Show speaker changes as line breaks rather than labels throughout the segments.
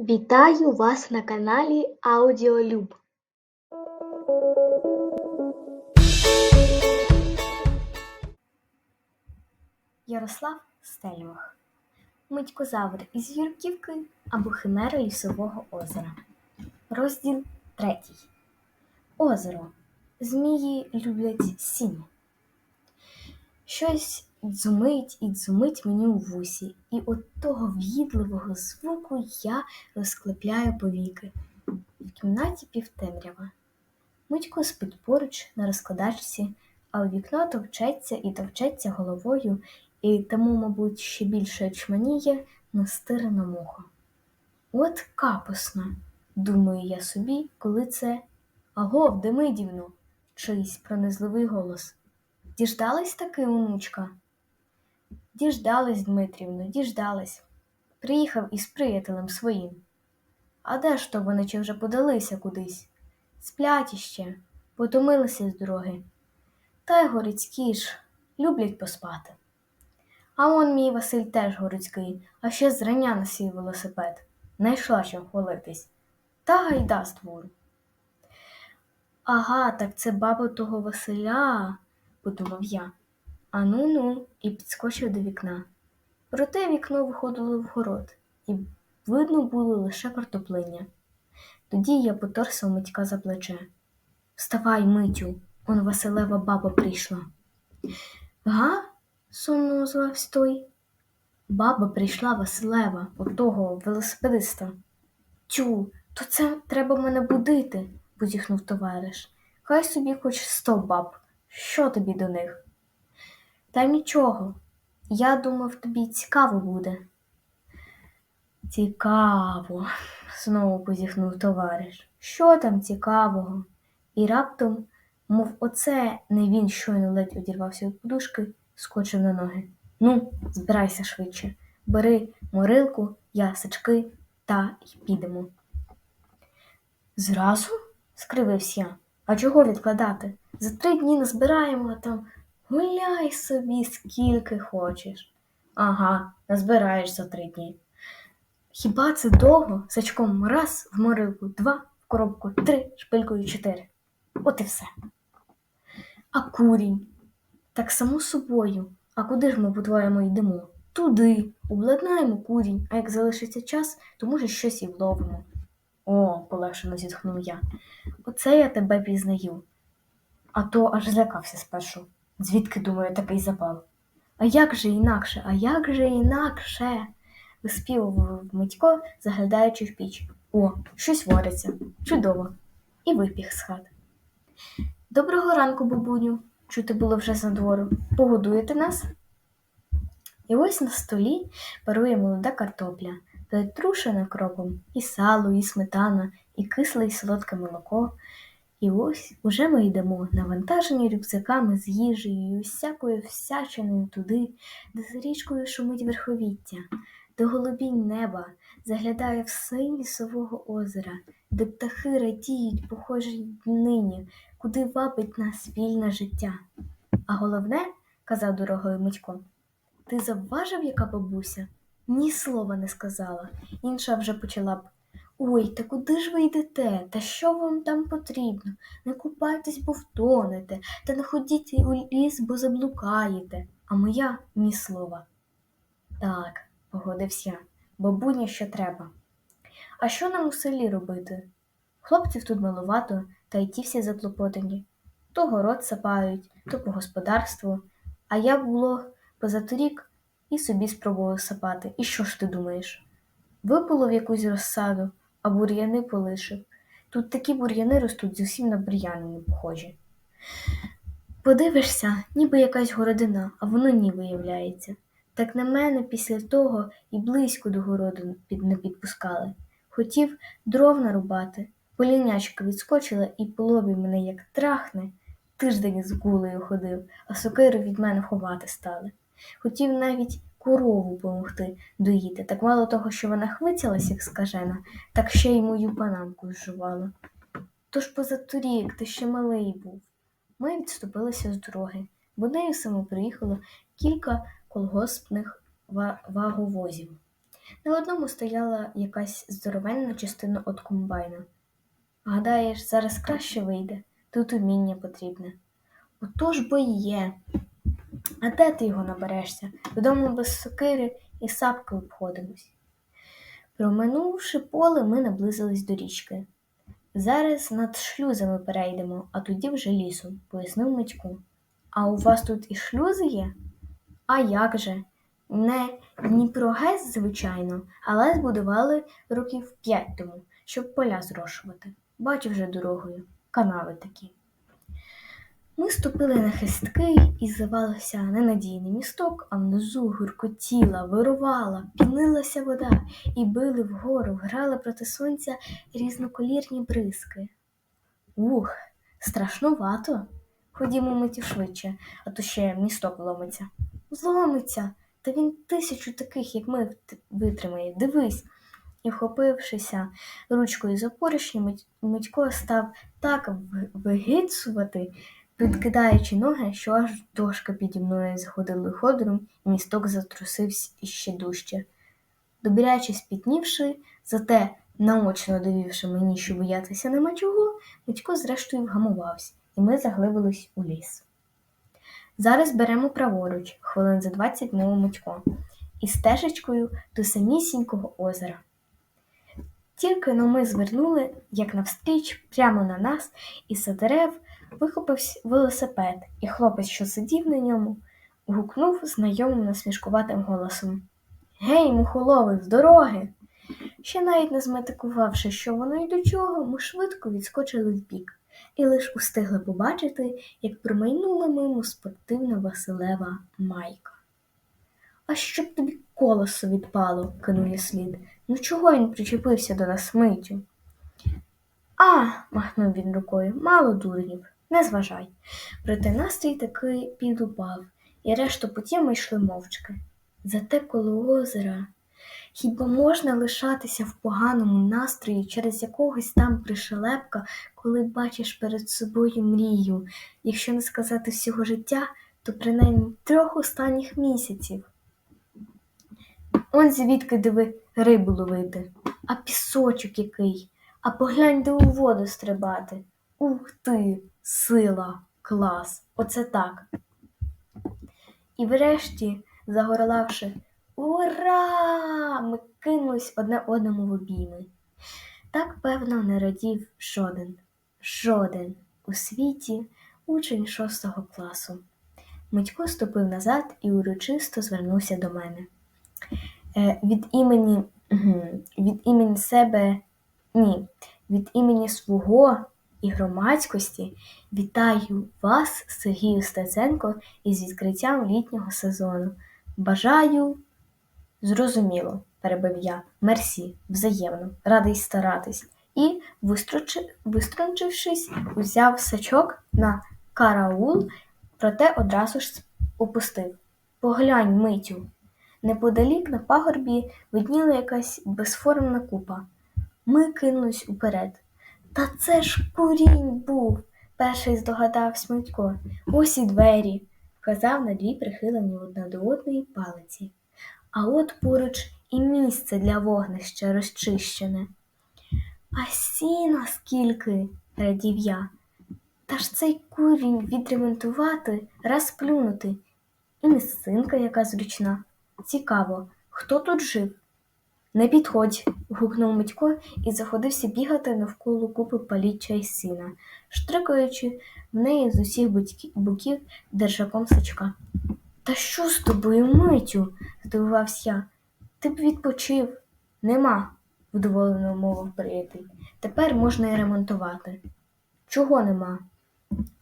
Вітаю вас на каналі Аудіолюб.
Ярослав Стельмах Митькозавр із Юрківки або Химера Лісового озера. Розділ третій. Озеро. Змії люблять сінь. Щось дзумить і дзумить мені у вусі, і от того в'їдливого звуку я розклепляю повіки. В кімнаті півтемрява. Митько спить поруч на розкладачці, а у вікно товчеться і товчеться головою, і тому, мабуть, ще більше чманіє настирена муха. От капусно, думаю я собі, коли це Агов, Демидівно, чийсь пронизливий голос. Діждались таки, онучка? Діждались, Дмитрівно, діждались. Приїхав із приятелем своїм. А де ж то вони чи вже подалися кудись? Сплять іще, потомилися з дороги. Та й горицькі ж люблять поспати. А он мій Василь теж горицький, а ще зрання на свій велосипед. Не йшла чим хвалитись. Та гайда з двору. Ага, так це баба того Василя, подумав я. А ну і підскочив до вікна. Проте вікно виходило в город, і видно було лише картоплиня. Тоді я поторсав Митька за плече. Вставай, Митю, он Василева баба прийшла. Га? сумно озвався той. Баба прийшла Василева, отого велосипедиста. Тю, то це треба мене будити, позіхнув товариш. Хай собі хоч сто баб. Що тобі до них? Та нічого. Я думав, тобі цікаво буде. Цікаво, знову позіхнув товариш. Що там цікавого? І раптом, мов оце не він щойно ледь одірвався від подушки, скочив на ноги. Ну, збирайся швидше, бери морилку, ясочки та й підемо. Зразу? скривився я. А чого відкладати? За три дні назбираємо, там гуляй собі скільки хочеш. Ага, назбираєш за три дні. Хіба це довго? Сачком раз в морилку, два, в коробку три, шпилькою чотири. От і все. А курінь? Так само собою. А куди ж ми, по-твоєму, йдемо? Туди, обладнаємо курінь, а як залишиться час, то може щось і вловимо. О, полегшено зітхнув я. Оце я тебе пізнаю. А то аж злякався спершу. Звідки, думаю, такий запал? А як же інакше, а як же інакше? виспівував Митько, заглядаючи в піч. О, щось вориться. Чудово. І випіг з хати. Доброго ранку, бабуню, чути було вже за двору. Погодуєте нас? І ось на столі парує молода картопля, притрушена кропом, і сало, і сметана, і кисле, і солодке молоко. І ось уже ми йдемо, навантажені рюкзаками з їжею і усякою всячиною туди, де за річкою шумить верховіття, до голубінь неба заглядає в синь лісового озера, де птахи радіють, похожі нині, куди вабить нас вільне життя. А головне, казав дорогою Митько, ти завважив, яка бабуся? Ні слова не сказала. Інша вже почала б. Ой, та куди ж ви йдете? Та що вам там потрібно? Не купайтесь, бо втонете, та не ходіть у ліс, бо заблукаєте. А моя ні слова. Так, погодився я, бабуня що треба. А що нам у селі робити? Хлопців тут малувато, та й ті всі заклопотані. То город сапають, то по господарству. А я було позаторік і собі спробував сапати. І що ж ти думаєш? Випало в якусь розсаду, а бур'яни полишив. Тут такі бур'яни ростуть зовсім на бур'яни не похожі. Подивишся, ніби якась городина, а воно ні виявляється. Так на мене після того і близько до городу не підпускали. Хотів дров нарубати, полінячка відскочила і по лобі мене як трахне. Тиждень з гулею ходив, а сокиру від мене ховати стали. Хотів навіть корову помогти доїти, так мало того, що вона хвицялась, як скажена, так ще й мою панамку зжувала. Тож позаторік ти ще малий був. Ми відступилися з дороги, бо нею саме приїхало кілька колгоспних ваговозів. На одному стояла якась здоровенна частина від комбайна. Гадаєш, зараз краще вийде, тут уміння потрібне. Отож бо є. А де ти його наберешся? Додому без сокири і сапки обходимось. Проминувши поле, ми наблизились до річки. Зараз над шлюзами перейдемо, а тоді вже лісом, пояснив Митько. А у вас тут і шлюзи є? А як же? Не Дніпрогес, звичайно, але збудували років п'ять тому, щоб поля зрошувати. Бачу вже дорогою, канави такі. Ми ступили на хисткий і здавалося ненадійний місток, а внизу гуркотіла, вирувала, пінилася вода, і били вгору, грали проти сонця різноколірні бризки. Ух, страшнувато. Ходімо миті швидше, а то ще місток вломиться. Зломиться, та він тисячу таких, як ми, витримає. Дивись. І, вхопившися ручкою за поручні, Митько став так вигицувати, підкидаючи ноги, що аж дошка піді мною заходили ходором, і місток затрусився іще дужче. Добряче спітнівши, зате наочно довівши мені, що боятися нема чого, Митько зрештою вгамувався, і ми заглибились у ліс. Зараз беремо праворуч, хвилин за двадцять мов Митько, і стежечкою до самісінького озера. Тільки но ми звернули, як навстріч, прямо на нас, і за дерев вихопився велосипед, і хлопець, що сидів на ньому, гукнув знайомим насмішкуватим голосом Гей, мухолови, з дороги! Ще навіть не зметикувавши, що воно й до чого, ми швидко відскочили вбік, і лиш устигли побачити, як промайнула мимо спортивна Василева майка. А щоб тобі колесо відпало, кинув я слід. Ну чого він причепився до нас миттю? А, махнув він рукою, мало дурнів, не зважай. Проте настрій таки підупав, і решту путі ми йшли мовчки. Зате коло озера. Хіба можна лишатися в поганому настрої через якогось там пришелепка, коли бачиш перед собою мрію, якщо не сказати всього життя, то принаймні трьох останніх місяців. Он звідки диви рибу ловити, а пісочок який, а поглянь, де у воду стрибати. Ух ти, сила, клас, оце так. І врешті, загорлавши Ура! Ми кинулись одне одному в обійми. Так, певно, не радів жоден, жоден у світі учень шостого класу. Митько ступив назад і урочисто звернувся до мене. Е, від імені від імені себе ні, від імені свого і громадськості вітаю вас, Сергію Стеценко, із відкриттям літнього сезону. Бажаю зрозуміло, перебив я. Мерсі, взаємно, радий старатись. І, виструнчившись, узяв сачок на караул, проте одразу ж опустив. Поглянь, митю. Неподалік на пагорбі видніла якась безформна купа. Ми кинулись уперед. Та це ж курінь був, перший здогадався Митько. Ось і двері, вказав на дві прихилені одна до одної палиці. А от поруч і місце для вогнища розчищене. А сіна скільки, радів я. Та ж цей курінь відремонтувати, раз плюнути. І місцинка яка зручна. Цікаво, хто тут жив? Не підходь, гукнув Митько і заходився бігати навколо купи паліччя й сіна, штрикаючи в неї з усіх боків держаком сачка. Та що з тобою, Митю? здивувався я. Ти б відпочив. Нема, вдоволено мовив приятель. Тепер можна і ремонтувати. Чого нема?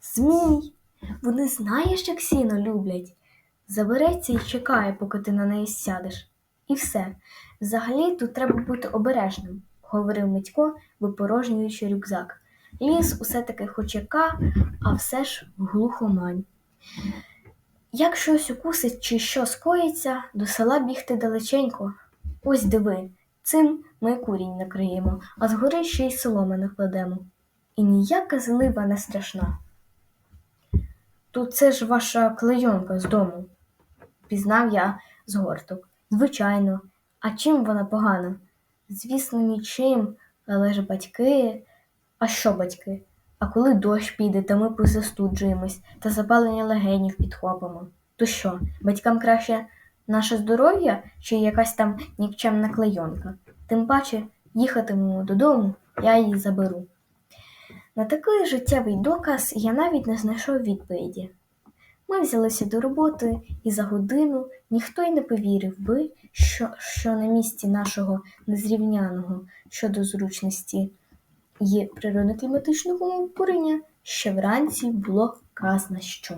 Змій. Вони знаєш, як сіно люблять. Забереться і чекає, поки ти на неї сядеш. І все. Взагалі тут треба бути обережним, говорив Митько, випорожнюючи рюкзак. Ліс усе таки хоч яка, а все ж глухомань. Як щось укусить чи що скоїться, до села бігти далеченько. Ось диви, цим ми курінь накриємо, а згори ще й соломи накладемо. І ніяка злива не страшна. Тут це ж ваша клейонка з дому, пізнав я з горток. Звичайно, А чим вона погана? Звісно, нічим, але ж батьки. А що батьки? А коли дощ піде, та ми позастуджуємось та запалення легенів підхопимо. То що, батькам краще наше здоров'я чи якась там нікчемна клейонка? Тим паче їхатимемо додому, я її заберу. На такий життєвий доказ я навіть не знайшов відповіді. Ми взялися до роботи, і за годину ніхто й не повірив би, що, що на місці нашого незрівняного щодо зручності є природно-кліматичного обурення ще вранці було казна що.